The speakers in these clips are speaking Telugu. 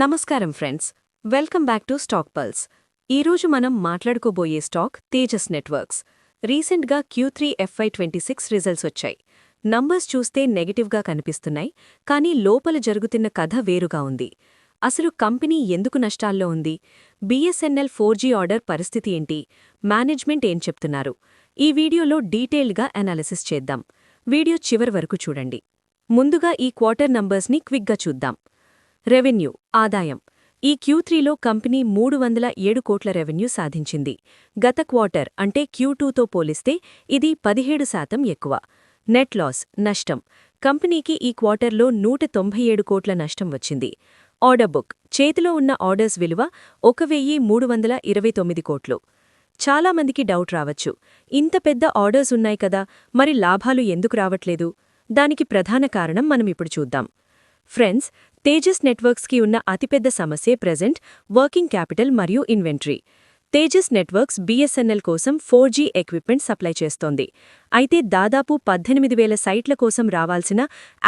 నమస్కారం friends. Welcome back to Stock Pulse. ఈరోజు మనం మాట్లాడుకోబోయే స్టాక్ తేజస్ నెట్వర్క్స్. రీసెంట్గా Q three FY twenty six results వచ్చాయి. నంబర్స్ చూస్తే నెగటివ్గా కనిపిస్తున్నాయి కానీ లోపల జరుగుతున్న కథ వేరుగా ఉంది. అసలు కంపెనీ ఎందుకు నష్టాల్లో ఉంది? బీఎస్ఎన్ఎల్ ఫోర్ జీ ఆర్డర్ పరిస్థితి ఏంటి? మేనేజ్మెంట్ ఏం చెప్తున్నారు? ఈ వీడియోలో డీటెయిల్డ్గా అనాలిసిస్ చేద్దాం. వీడియో చివరి వరకు చూడండి. ముందుగా ఈ క్వార్టర్ నంబర్స్ని క్విక్గా చూద్దాం. రెవెన్యూ ఆదాయం. ఈ క్యూ త్రీలో కంపెనీ మూడు వందల ఏడు కోట్ల రెవెన్యూ సాధించింది. గత క్వార్టర్ అంటే క్యూ టూతో పోలిస్తే ఇది పదిహేడు శాతం ఎక్కువ. నెట్ లాస్ నష్టం. కంపెనీకి ఈ క్వార్టర్లో నూట తొంభై ఏడు కోట్ల నష్టం వచ్చింది. ఆర్డర్ బుక్ చేతిలో ఉన్న ఆర్డర్స్ విలువ ఒక వెయ్యి మూడు వందల ఇరవై తొమ్మిది కోట్లు. చాలామందికి డౌట్ రావచ్చు. ఇంత పెద్ద ఆర్డర్స్ ఉన్నాయి కదా మరి లాభాలు ఎందుకు రావట్లేదు? దానికి ప్రధాన కారణం మనం ఇప్పుడు చూద్దాం. ఫ్రెండ్స్ తేజస్ నెట్వర్క్స్కి ఉన్న అతిపెద్ద సమస్యే ప్రెజెంట్ వర్కింగ్ క్యాపిటల్ మరియు ఇన్వెంటరీ. తేజస్ నెట్వర్క్స్ బీఎస్ఎన్ఎల్ కోసం ఫోర్ జీ ఎక్విప్మెంట్ సప్లై చేస్తోంది. అయితే దాదాపు పద్దెనిమిది వేల సైట్ల కోసం రావాల్సిన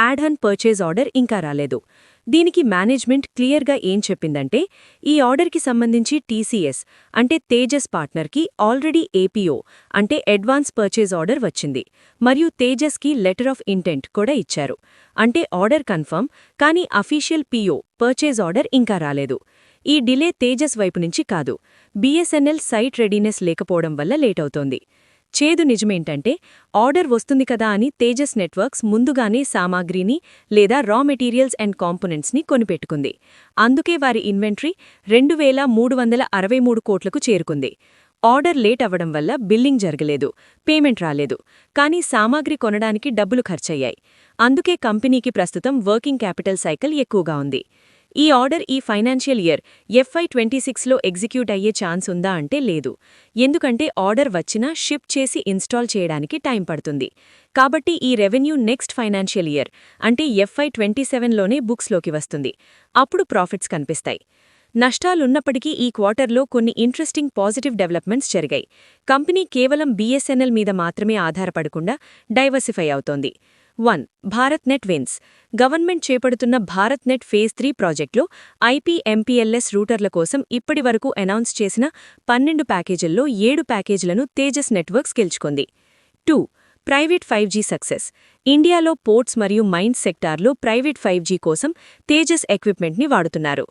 యాడ్ హన్ పర్చేజ్ ఆర్డర్ ఇంకా రాలేదు. దీనికి మేనేజ్మెంట్ క్లియర్గా ఏం చెప్పిందంటే ఈ ఆర్డర్కి సంబంధించి టీసీఎస్ అంటే తేజస్ పార్ట్నర్కి ఆల్రెడీ ఏపీఓ అంటే అడ్వాన్స్ పర్చేజ్ ఆర్డర్ వచ్చింది. మరియు తేజస్కి లెటర్ ఆఫ్ ఇంటెంట్ కూడా ఇచ్చారు. అంటే ఆర్డర్ కన్ఫర్మ్ కానీ అఫీషియల్ పీఓ పర్చేజ్ ఆర్డర్ ఇంకా రాలేదు. ఈ డిలే తేజస్ వైపు నుంచి కాదు. బీఎస్ఎన్ఎల్ సైట్ రెడీనెస్ లేకపోవడం వల్ల లేట్ అవుతోంది. చేదు నిజమేంటంటే ఆర్డర్ వస్తుంది కదా అని తేజస్ నెట్వర్క్స్ ముందుగానే సామాగ్రిని లేదా రా మెటీరియల్స్ అండ్ కాంపోనెంట్స్ని కొనిపెట్టుకుంది. అందుకే వారి ఇన్వెంటరీ రెండు వేల మూడు వందల అరవై మూడు కోట్లకు చేరుకుంది. ఆర్డర్ లేట్ అవ్వడం వల్ల బిల్లింగ్ జరగలేదు పేమెంట్ రాలేదు కానీ సామాగ్రి కొనడానికి డబ్బులు ఖర్చయ్యాయి. అందుకే కంపెనీకి ప్రస్తుతం వర్కింగ్ క్యాపిటల్ సైకిల్ ఎక్కువగా ఉంది. ఈ ఆర్డర్ ఈ ఫైనాన్షియల్ ఇయర్ ఎఫ్ఐ ట్వంటీ సిక్స్లో ఎగ్జిక్యూట్ అయ్యే ఛాన్స్ ఉందా అంటే లేదు. ఎందుకంటే ఆర్డర్ వచ్చినా షిప్ చేసి ఇన్స్టాల్ చేయడానికి టైం పడుతుంది. కాబట్టి ఈ రెవెన్యూ నెక్స్ట్ ఫైనాన్షియల్ ఇయర్ అంటే ఎఫ్ఐ ట్వంటీ సెవెన్లోనే బుక్స్లోకి వస్తుంది. అప్పుడు ప్రాఫిట్స్ కనిపిస్తాయి. నష్టాలున్నప్పటికీ ఈ క్వార్టర్లో కొన్ని ఇంట్రెస్టింగ్ పాజిటివ్ డెవలప్మెంట్స్ జరిగాయి. కంపెనీ కేవలం బీఎస్ఎన్ఎల్ మీద మాత్రమే ఆధారపడకుండా డైవర్సిఫై అవుతోంది. One Bharat Net wins. Government చేపడుతున్న భారత్ నెట్ ఫేజ్ త్రీ ప్రాజెక్టులో ఐపీఎంపీఎల్ఎస్ రూటర్ల కోసం ఇప్పటివరకు అనౌన్స్ చేసిన పన్నెండు ప్యాకేజీల్లో ఏడు ప్యాకేజీలను తేజస్ నెట్వర్క్స్ గెలుచుకుంది. Two private five G success. ఇండియాలో పోర్ట్స్ మరియు మైన్స్ సెక్టార్లో ప్రైవేట్ ఫైవ్ జీ కోసం తేజస్ ఎక్విప్మెంట్ని వాడుతున్నారు.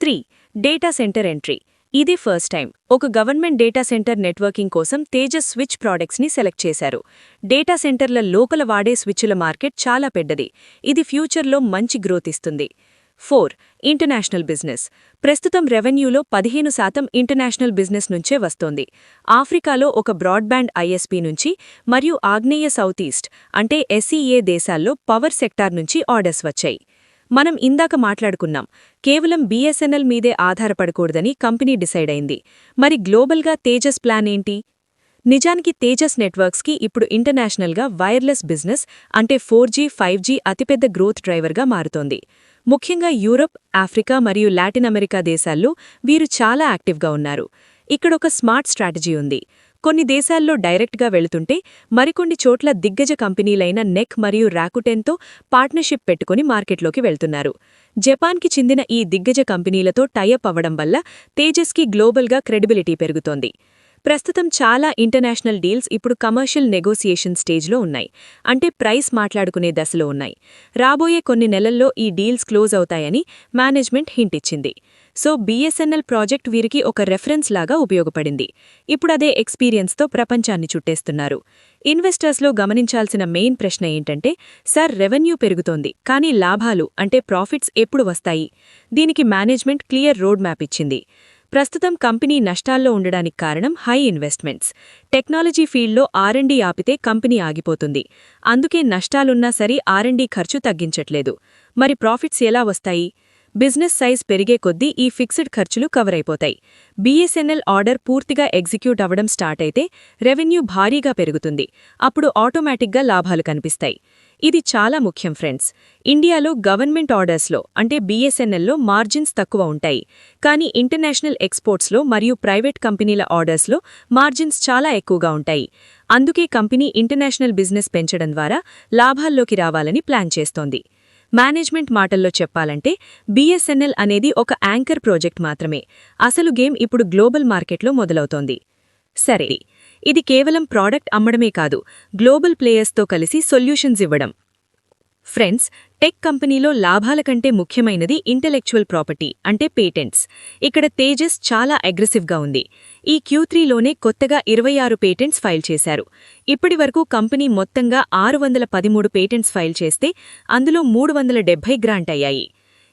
Three data centre entry. ఇది ఫస్ట్ టైం. ఒక గవర్నమెంట్ డేటా సెంటర్ నెట్వర్కింగ్ కోసం తేజస్ స్విచ్ ప్రాడక్ట్స్ని సెలెక్ట్ చేశారు. డేటా సెంటర్ల లోకల వాడే స్విచ్ల మార్కెట్ చాలా పెద్దది. ఇది ఫ్యూచర్లో మంచి గ్రోత్ ఇస్తుంది. Four international business. ప్రస్తుతం రెవెన్యూలో పదిహేను శాతం ఇంటర్నేషనల్ బిజినెస్ నుంచే వస్తోంది. ఆఫ్రికాలో ఒక బ్రాడ్బ్యాండ్ ఐఎస్పీ నుంచి మరియు ఆగ్నేయ సౌత్ ఈస్ట్ అంటే ఎస్ఈఏ దేశాల్లో పవర్ సెక్టార్ నుంచి ఆర్డర్స్ వచ్చాయి. మనం ఇందాక మాట్లాడుకున్నాం కేవలం బీఎస్ఎన్ఎల్ మీదే ఆధారపడకూడదని కంపెనీ డిసైడ్ అయింది. మరి గ్లోబల్గా తేజస్ ప్లాన్ ఏంటి? నిజానికి తేజస్ నెట్వర్క్స్కి ఇప్పుడు ఇంటర్నేషనల్గా వైర్లెస్ బిజినెస్ అంటే ఫోర్ జీ ఫైవ్ జీ అతిపెద్ద గ్రోత్ డ్రైవర్గా మారుతోంది. ముఖ్యంగా యూరప్ ఆఫ్రికా మరియు లాటిన్ అమెరికా దేశాల్లో వీరు చాలా యాక్టివ్గా ఉన్నారు. ఇక్కడొక స్మార్ట్ స్ట్రాటజీ ఉంది. కొన్ని దేశాల్లో డైరెక్ట్గా వెళుతుంటే మరికొన్ని చోట్ల దిగ్గజ కంపెనీలైన నెక్ మరియు రాకుటెన్తో పార్ట్నర్షిప్ పెట్టుకుని మార్కెట్లోకి వెళ్తున్నారు. జపాన్కి చెందిన ఈ దిగ్గజ కంపెనీలతో టైఅప్ అవ్వడం వల్ల తేజస్కి గ్లోబల్గా క్రెడిబిలిటీ పెరుగుతోంది. ప్రస్తుతం చాలా ఇంటర్నేషనల్ డీల్స్ ఇప్పుడు కమర్షియల్ నెగోసియేషన్ స్టేజ్లో ఉన్నాయి. అంటే ప్రైస్ మాట్లాడుకునే దశలో ఉన్నాయి. రాబోయే కొన్ని నెలల్లో ఈ డీల్స్ క్లోజ్ అవుతాయని మేనేజ్మెంట్ హింట్ ఇచ్చింది. సో బీఎస్ఎన్ఎల్ ప్రాజెక్ట్ వీరికి ఒక రెఫరెన్స్ లాగా ఉపయోగపడింది. ఇప్పుడదే ఎక్స్పీరియన్స్తో ప్రపంచాన్ని చుట్టేస్తున్నారు. ఇన్వెస్టర్స్లో గమనించాల్సిన మెయిన్ ప్రశ్న ఏంటంటే సార్ రెవెన్యూ పెరుగుతోంది కానీ లాభాలు అంటే ప్రాఫిట్స్ ఎప్పుడు వస్తాయి? దీనికి మేనేజ్మెంట్ క్లియర్ రోడ్ మ్యాప్ ఇచ్చింది. ప్రస్తుతం కంపెనీ నష్టాల్లో ఉండడానికి కారణం హై ఇన్వెస్ట్మెంట్స్ టెక్నాలజీ ఫీల్డ్లో ఆర్ఎండీ ఆపితే కంపెనీ ఆగిపోతుంది. అందుకే నష్టాలున్నా సరే ఆర్ఎండీ ఖర్చు తగ్గించట్లేదు. మరి ప్రాఫిట్స్ ఎలా వస్తాయి? బిజినెస్ సైజ్ పెరిగే కొద్దీ ఈ ఫిక్స్డ్ ఖర్చులు కవర్ అయిపోతాయి బీఎస్ఎన్ఎల్ ఆర్డర్ పూర్తిగా ఎగ్జిక్యూట్ అవ్వడం స్టార్ట్ అయితే రెవెన్యూ భారీగా పెరుగుతుంది. అప్పుడు ఆటోమేటిక్గా లాభాలు కనిపిస్తాయి. ఇది చాలా ముఖ్యం ఫ్రెండ్స్. ఇండియాలో గవర్నమెంట్ ఆర్డర్స్లో అంటే బీఎస్ఎన్ఎల్లో మార్జిన్స్ తక్కువ ఉంటాయి. కానీ ఇంటర్నేషనల్ ఎక్స్పోర్ట్స్లో మరియు ప్రైవేట్ కంపెనీల ఆర్డర్స్లో మార్జిన్స్ చాలా ఎక్కువగా ఉంటాయి. అందుకే కంపెనీ ఇంటర్నేషనల్ బిజినెస్ పెంచడం ద్వారా లాభాల్లోకి రావాలని ప్లాన్ చేస్తోంది. మేనేజ్మెంట్ మాటల్లో చెప్పాలంటే బీఎస్ఎన్ఎల్ అనేది ఒక యాంకర్ ప్రాజెక్ట్ మాత్రమే. అసలు గేమ్ ఇప్పుడు గ్లోబల్ మార్కెట్లో మొదలవుతోంది. సరే ఇది కేవలం ప్రోడక్ట్ అమ్మడమే కాదు గ్లోబల్ ప్లేయర్స్తో కలిసి సొల్యూషన్స్ ఇవ్వడం. ఫ్రెండ్స్ టెక్ కంపెనీలో లాభాల కంటే ముఖ్యమైనది ఇంటెలెక్చువల్ ప్రాపర్టీ అంటే పేటెంట్స్ ఇక్కడ తేజస్ చాలా అగ్రెసివ్గా ఉంది. ఈ క్యూత్రీలోనే కొత్తగా ఇరవై ఆరు పేటెంట్స్ ఫైల్ చేశారు. ఇప్పటి వరకు కంపెనీ మొత్తంగా ఆరు వందల పదిమూడు పేటెంట్స్ ఫైల్ చేస్తే అందులో మూడు వందల డెబ్బై గ్రాంట్ అయ్యాయి.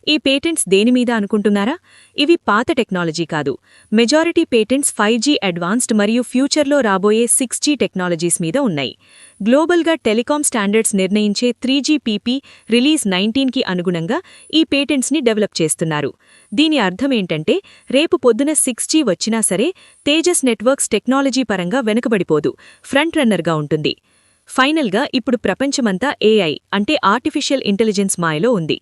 ఈ పేటెంట్స్ దేనిమీద అనుకుంటున్నారా? ఇవి పాత టెక్నాలజీ కాదు. Majority patents five G advanced మరియు ఫ్యూచర్లో రాబోయే సిక్స్ జీ టెక్నాలజీస్ మీద ఉన్నాయి. గ్లోబల్గా టెలికాం స్టాండర్డ్స్ నిర్ణయించే త్రీ పీపీ రిలీజ్ నైన్టీన్కి అనుగుణంగా ఈ పేటెంట్స్ని డెవలప్ చేస్తున్నారు. దీని అర్థమేంటంటే రేపు పొద్దున సిక్స్ జీ వచ్చినా సరే తేజస్ నెట్వర్క్స్ టెక్నాలజీ పరంగా వెనుకబడిపోదు ఫ్రంట్ రన్నర్గా ఉంటుంది. ఫైనల్గా ఇప్పుడు ప్రపంచమంతా ఏఐ అంటే ఆర్టిఫిషియల్ ఇంటెలిజెన్స్ మాయలో ఉంది.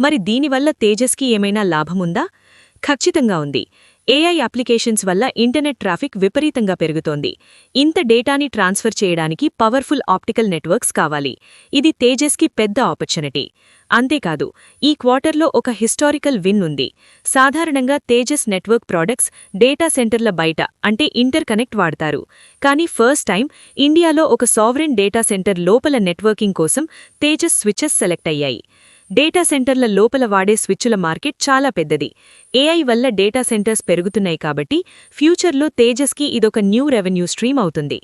మరి దీనివల్ల తేజస్కి ఏమైనా లాభముందా? ఖచ్చితంగా ఉంది. ఏఐ అప్లికేషన్స్ వల్ల ఇంటర్నెట్ ట్రాఫిక్ విపరీతంగా పెరుగుతోంది. ఇంత డేటాని ట్రాన్స్ఫర్ చేయడానికి పవర్ఫుల్ ఆప్టికల్ నెట్వర్క్స్ కావాలి. ఇది తేజస్కి పెద్ద ఆపర్చునిటీ అంతేకాదు ఈ క్వార్టర్లో ఒక హిస్టారికల్ విన్ ఉంది. సాధారణంగా తేజస్ నెట్వర్క్ ప్రోడక్ట్స్ డేటా సెంటర్ల బయట అంటే ఇంటర్ కనెక్ట్ వాడతారు. కానీ ఫస్ట్ టైం ఇండియాలో ఒక సావరెన్ డేటా సెంటర్ లోపల నెట్వర్కింగ్ కోసం తేజస్ స్విచెస్ సెలెక్ట్ అయ్యాయి. డేటా సెంటర్ల లోపల వాడే స్విచ్చుల మార్కెట్ చాలా పెద్దది. ఏఐ వల్ల డేటా సెంటర్స్ పెరుగుతున్నాయి కాబట్టి ఫ్యూచర్లో తేజస్కి ఇదొక న్యూ రెవెన్యూ స్ట్రీమ్ అవుతుంది.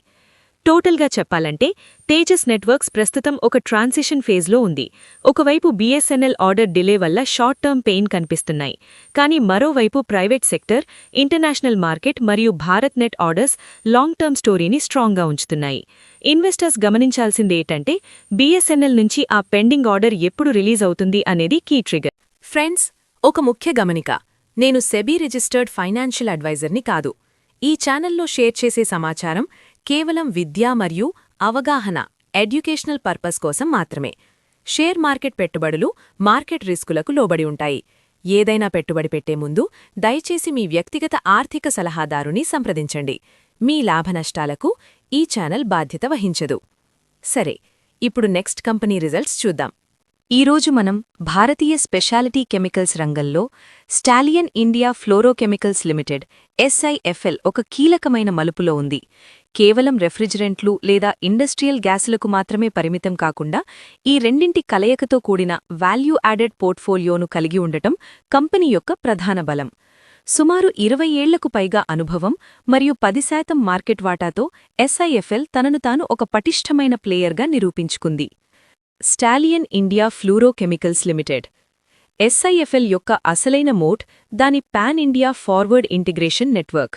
టోటల్గా చెప్పాలంటే తేజస్ నెట్వర్క్స్ ప్రస్తుతం ఒక ట్రాన్సిషన్ ఫేజ్లో ఉంది. ఒకవైపు బీఎస్ఎన్ఎల్ ఆర్డర్ డిలే వల్ల షార్ట్ టర్మ్ పెయిన్ కనిపిస్తున్నాయి. కానీ మరోవైపు ప్రైవేట్ సెక్టర్ ఇంటర్నేషనల్ మార్కెట్ మరియు Bharat Net orders long term స్టోరీని స్ట్రాంగ్గా ఉంచుతున్నాయి. ఇన్వెస్టర్స్ గమనించాల్సిందేంటంటే బీఎస్ఎన్ఎల్ నుంచి ఆ పెండింగ్ ఆర్డర్ ఎప్పుడు రిలీజ్ అవుతుంది అనేది కీ ట్రిగర్. ఫ్రెండ్స్ ఒక ముఖ్య గమనిక. నేను సెబీ రిజిస్టర్డ్ ఫైనాన్షియల్ అడ్వైజర్ని కాదు. ఈ ఛానల్లో షేర్ చేసే సమాచారం కేవలం విద్య మరియు అవగాహన ఎడ్యుకేషనల్ పర్పస్ కోసం మాత్రమే. షేర్ మార్కెట్ పెట్టుబడులు మార్కెట్ రిస్కులకు లోబడి ఉంటాయి. ఏదైనా పెట్టుబడి పెట్టే ముందు దయచేసి మీ వ్యక్తిగత ఆర్థిక సలహాదారుని సంప్రదించండి. మీ లాభనష్టాలకు ఈ ఛానల్ బాధ్యత వహించదు. సరే ఇప్పుడు నెక్స్ట్ కంపెనీ రిజల్ట్స్ చూద్దాం. ఈరోజు మనం భారతీయ స్పెషాలిటీ కెమికల్స్ రంగంలో Stallion India Fluorochemicals Limited SIFL ఒక కీలకమైన మలుపులో ఉంది. కేవలం రెఫ్రిజిరెంట్లు లేదా ఇండస్ట్రియల్ గ్యాసులకు మాత్రమే పరిమితం కాకుండా ఈ రెండింటి కలయికతో కూడిన వాల్యూ యాడెడ్ పోర్ట్ఫోలియోను కలిగి ఉండటం కంపెనీ యొక్క ప్రధాన బలం. సుమారు ఇరవై ఏళ్ళకు పైగా అనుభవం మరియు పది శాతం మార్కెట్ వాటాతో ఎస్ఐఎఫ్ఎల్ తనను తాను ఒక పటిష్టమైన ప్లేయర్గా నిరూపించుకుంది. Stallion India Fluorochemicals Limited. SIFL యొక్క అసలైన మోట్ దాని pan India forward integration network.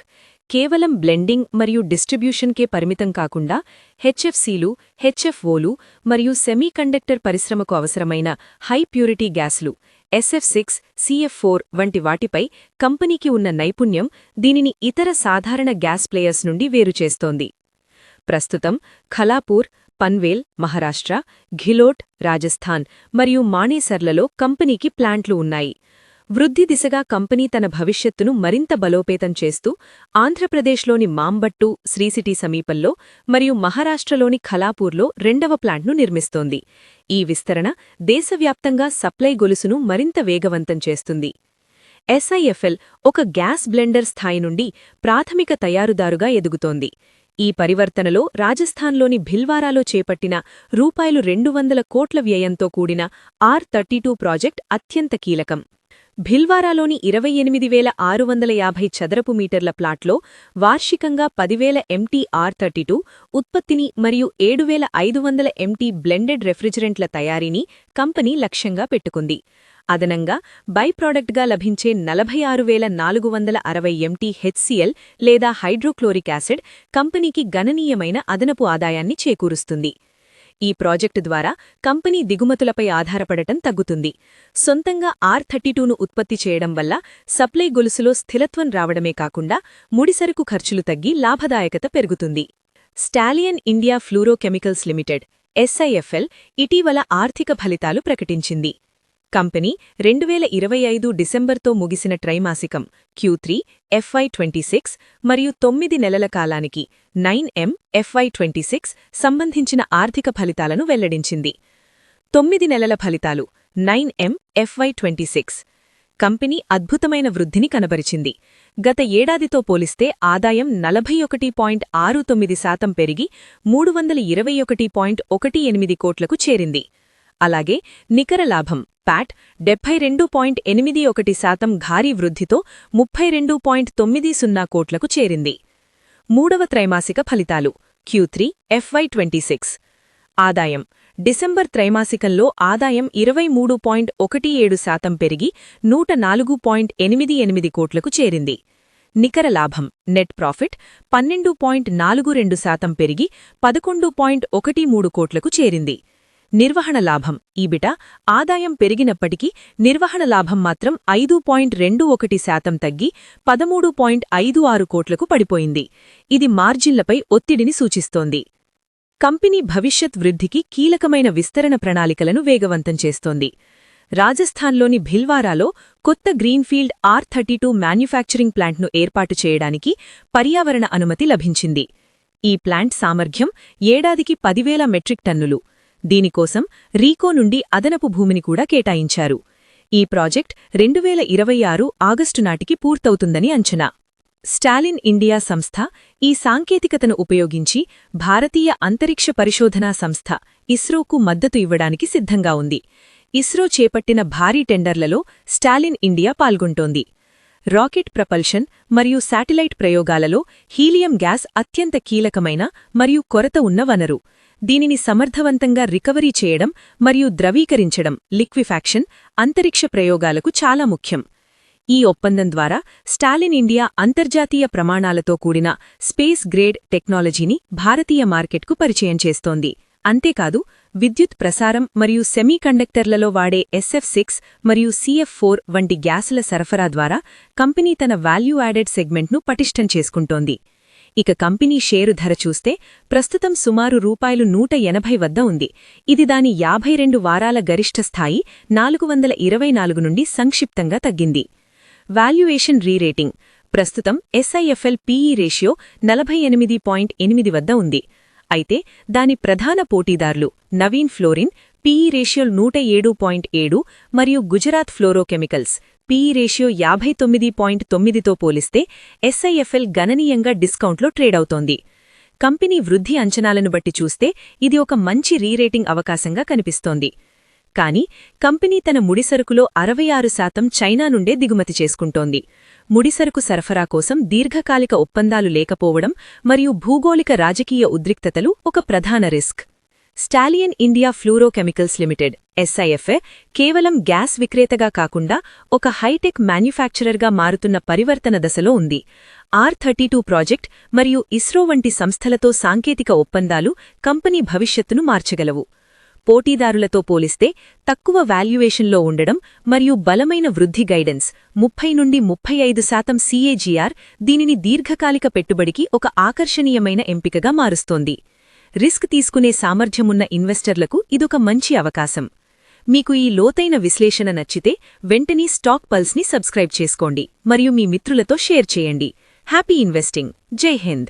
కేవలం బ్లెండింగ్ మరియు డిస్ట్రిబ్యూషన్కే పరిమితం కాకుండా హెచ్ఎఫ్సీలు హెచ్ఎఫ్ఓలు మరియు సెమీకండక్టర్ పరిశ్రమకు అవసరమైన హై ప్యూరిటీ గ్యాస్లు ఎస్ఎఫ్ సిక్స్ సిఎఫ్ ఫోర్ వంటి వాటిపై కంపెనీకి ఉన్న నైపుణ్యం దీనిని ఇతర సాధారణ గ్యాస్ ప్లేయర్స్ నుండి వేరుచేస్తోంది ప్రస్తుతం ఖలాపూర్ పన్వేల్ మహారాష్ట్ర ఘిలోట్ రాజస్థాన్ మరియు మాణేసర్లలో కంపెనీకి ప్లాంట్లు ఉన్నాయి. వృద్ధి దిశగా కంపెనీ తన భవిష్యత్తును మరింత బలోపేతం చేస్తూ ఆంధ్రప్రదేశ్లోని మాంబట్టు శ్రీసిటీ సమీపంలో మరియు మహారాష్ట్రలోని ఖలాపూర్లో రెండవ ప్లాంట్ను నిర్మిస్తోంది. ఈ విస్తరణ దేశవ్యాప్తంగా సప్లై గొలుసును మరింత వేగవంతం చేస్తుంది. ఎస్ఐఎఫ్ఎల్ ఒక గ్యాస్ బ్లెండర్ స్థాయి నుండి ప్రాథమిక తయారుదారుగా ఎదుగుతోంది. ఈ పరివర్తనలో రాజస్థాన్లోని భిల్వారాలో చేపట్టిన రూపాయలు రెండు వందల కోట్ల వ్యయంతో కూడిన ఆర్ థర్టీ ప్రాజెక్ట్ అత్యంత కీలకం. భిల్వారాలోని ఇరవై ఎనిమిది వేల ఆరు వందల యాభై చదరపు మీటర్ల ప్లాట్లో వార్షికంగా పదివేల ఎంటీ ఆర్ థర్టీ ఉత్పత్తిని మరియు ఏడు వేల ఐదు వందల ఎంటీ బ్లెండెడ్ రెఫ్రిజరెంట్ల తయారీని కంపెనీ లక్ష్యంగా పెట్టుకుంది. అదనంగా బై ప్రాడక్ట్గా లభించే నలభై ఆరు వేల నాలుగు వందల అరవై ఎంటీ హెచ్సిఎల్ లేదా హైడ్రోక్లోరిక్ యాసిడ్ కంపెనీకి గణనీయమైన అదనపు ఆదాయాన్ని చేకూరుస్తుంది. ఈ ప్రాజెక్టు ద్వారా కంపెనీ దిగుమతులపై ఆధారపడటం తగ్గుతుంది. సొంతంగా ఆర్ థర్టీటూను ఉత్పత్తి చేయడం వల్ల సప్లై గొలుసులో స్థిరత్వం రావడమే కాకుండా ముడిసరుకు ఖర్చులు తగ్గి లాభదాయకత పెరుగుతుంది. Stallion India Fluorochemicals Limited SIFL ఇటీవల ఆర్థిక ఫలితాలు ప్రకటించింది. కంపెనీ రెండు వేల ఇరవై ఐదు డిసెంబర్తో ముగిసిన ట్రైమాసికం Q three FY twenty six మరియు తొమ్మిది నెలల కాలానికి nine M FY twenty six సంబంధించిన ఆర్థిక ఫలితాలను వెల్లడించింది. తొమ్మిది నెలల ఫలితాలు nine M FY twenty six company అద్భుతమైన వృద్ధిని కనబరిచింది. గత ఏడాదితో పోలిస్తే ఆదాయం నలభై ఒకటి పాయింట్ ఆరు తొమ్మిది శాతం పెరిగి మూడు వందల ఇరవై ఒకటి పాయింట్ ఒకటి ఎనిమిది కోట్లకు చేరింది. అలాగే నికర లాభం ప్యాట్ డెబ్బై రెండు పాయింట్ ఎనిమిది ఒకటి శాతం భారీ వృద్ధితో ముప్పై రెండు పాయింట్ తొమ్మిది సున్నా కోట్లకు చేరింది. మూడవ త్రైమాసిక ఫలితాలు Q three FY twenty six. ఆదాయం డిసెంబర్ త్రైమాసికంలో ఆదాయం ఇరవై మూడు పాయింట్ ఒకటి ఏడు శాతం పెరిగి నూట నాలుగు పాయింట్ ఎనిమిది ఎనిమిది కోట్లకు చేరింది. నికర లాభం నెట్ ప్రాఫిట్ పన్నెండు పాయింట్ నాలుగు రెండు శాతం పెరిగి పదకొండు పాయింట్ ఒకటి మూడు కోట్లకు చేరింది. నిర్వహణ లాభం. ఈబిట ఆదాయం పెరిగినప్పటికీ నిర్వహణ లాభం మాత్రం ఐదు పాయింట్ రెండు ఒకటి శాతం తగ్గి పదమూడు పాయింట్ ఐదు ఆరు కోట్లకు పడిపోయింది. ఇది మార్జిన్లపై ఒత్తిడిని సూచిస్తోంది. కంపెనీ భవిష్యత్ వృద్ధికి కీలకమైన విస్తరణ ప్రణాళికలను వేగవంతం చేస్తోంది. రాజస్థాన్లోని భిల్వారాలో కొత్త greenfield R thirty two manufacturing ప్లాంట్ను ఏర్పాటు చేయడానికి పర్యావరణ అనుమతి లభించింది. ఈ ప్లాంట్ సామర్థ్యం ఏడాదికి పదివేల మెట్రిక్ టన్నులు. దీనికోసం రీకో నుండి అదనపు భూమిని కూడా కేటాయించారు. ఈ ప్రాజెక్ట్ రెండువేల ఇరవై ఆరు ఆగస్టు నాటికి పూర్తవుతుందని అంచనా. స్టాలిన్ ఇండియా సంస్థ ఈ సాంకేతికతను ఉపయోగించి భారతీయ అంతరిక్ష పరిశోధనా సంస్థ ఇస్రోకు మద్దతు ఇవ్వడానికి సిద్ధంగా ఉంది. ఇస్రో చేపట్టిన భారీ టెండర్లలో స్టాలిన్ ఇండియా పాల్గొంటోంది. రాకెట్ ప్రపల్షన్ మరియు శాటిలైట్ ప్రయోగాలలో హీలియం గ్యాస్ అత్యంత కీలకమైన మరియు కొరత ఉన్న వనరు. దీనిని సమర్థవంతంగా రికవరీ చేయడం మరియు ద్రవీకరించడం లిక్విఫాక్షన్ అంతరిక్ష ప్రయోగాలకు చాలా ముఖ్యం. ఈ ఒప్పందం ద్వారా స్టాలిన్ ఇండియా అంతర్జాతీయ ప్రమాణాలతో కూడిన స్పేస్ గ్రేడ్ టెక్నాలజీని భారతీయ మార్కెట్కు పరిచయం చేస్తోంది. అంతేకాదు విద్యుత్ ప్రసారం మరియు సెమీకండక్టర్లలో వాడే ఎస్ఎఫ్ సిక్స్ మరియు సిఎఫ్ ఫోర్ వంటి గ్యాసుల సరఫరా ద్వారా కంపెనీ తన వాల్యూ యాడెడ్ సెగ్మెంట్ను పటిష్టం చేసుకుంటోంది. ఇక కంపెనీ షేరు ధర చూస్తే ప్రస్తుతం సుమారు రూపాయలు నూట ఎనభై వద్ద ఉంది. ఇది దాని యాభై రెండు వారాల గరిష్ట స్థాయి నాలుగు వందల ఇరవై నాలుగు నుండి సంక్షిప్తంగా తగ్గింది. Valuation rerating. ప్రస్తుతం ఎస్ఐఎఫ్ఎల్ పీఈ రేషియో నలభై ఎనిమిది పాయింట్ ఎనిమిది వద్ద ఉంది. అయితే దాని ప్రధాన పోటీదారులు నవీన్ ఫ్లోరిన్ పీఈ రేషియో నూట ఏడు పాయింట్ ఏడు మరియు గుజరాత్ ఫ్లోరోకెమికల్స్ పీఈ రేషియో యాభై తొమ్మిది పాయింట్ తొమ్మిదితో పోలిస్తే ఎస్ఐఎఫ్ఎల్ గణనీయంగా డిస్కౌంట్లో ట్రేడవుతోంది. కంపెనీ వృద్ధి అంచనాలను బట్టి చూస్తే ఇది ఒక మంచి రీరేటింగ్ అవకాశంగా కనిపిస్తోంది. కానీ కంపెనీ తన ముడిసరుకులో అరవై ఆరు శాతం చైనా నుండే దిగుమతి చేసుకుంటోంది. ముడిసరుకు సరఫరా కోసం దీర్ఘకాలిక ఒప్పందాలు లేకపోవడం మరియు భూగోళిక రాజకీయ ఉద్రిక్తతలు ఒక ప్రధాన risk. Stallion India fluorochemicals limited SIFA కేవలం గ్యాస్ విక్రేతగా కాకుండా ఒక హైటెక్ మ్యానుఫ్యాక్చరర్గా మారుతున్న పరివర్తన దశలో ఉంది. ఆర్ థర్టీ టూ ప్రాజెక్ట్ మరియు ఇస్రో వంటి సంస్థలతో సాంకేతిక ఒప్పందాలు కంపెనీ భవిష్యత్తును మార్చగలవు. పోటీదారులతో పోలిస్తే తక్కువ వాల్యుయేషన్లో ఉండడం మరియు బలమైన వృద్ధి గైడెన్స్ ముప్పై నుండి ముప్పై ఐదు శాతం సీఏజీఆర్ దీనిని దీర్ఘకాలిక పెట్టుబడికి ఒక ఆకర్షణీయమైన ఎంపికగా మారుస్తోంది. రిస్క్ తీసుకునే సామర్థ్యమున్న ఇన్వెస్టర్లకు ఇదొక మంచి అవకాశం. మీకు ఈ లోతైన విశ్లేషణ నచ్చితే వెంటనే స్టాక్ పల్స్ని సబ్స్క్రైబ్ చేసుకోండి మరియు మీ మిత్రులతో షేర్ చేయండి. Happy investing. జై హింద్.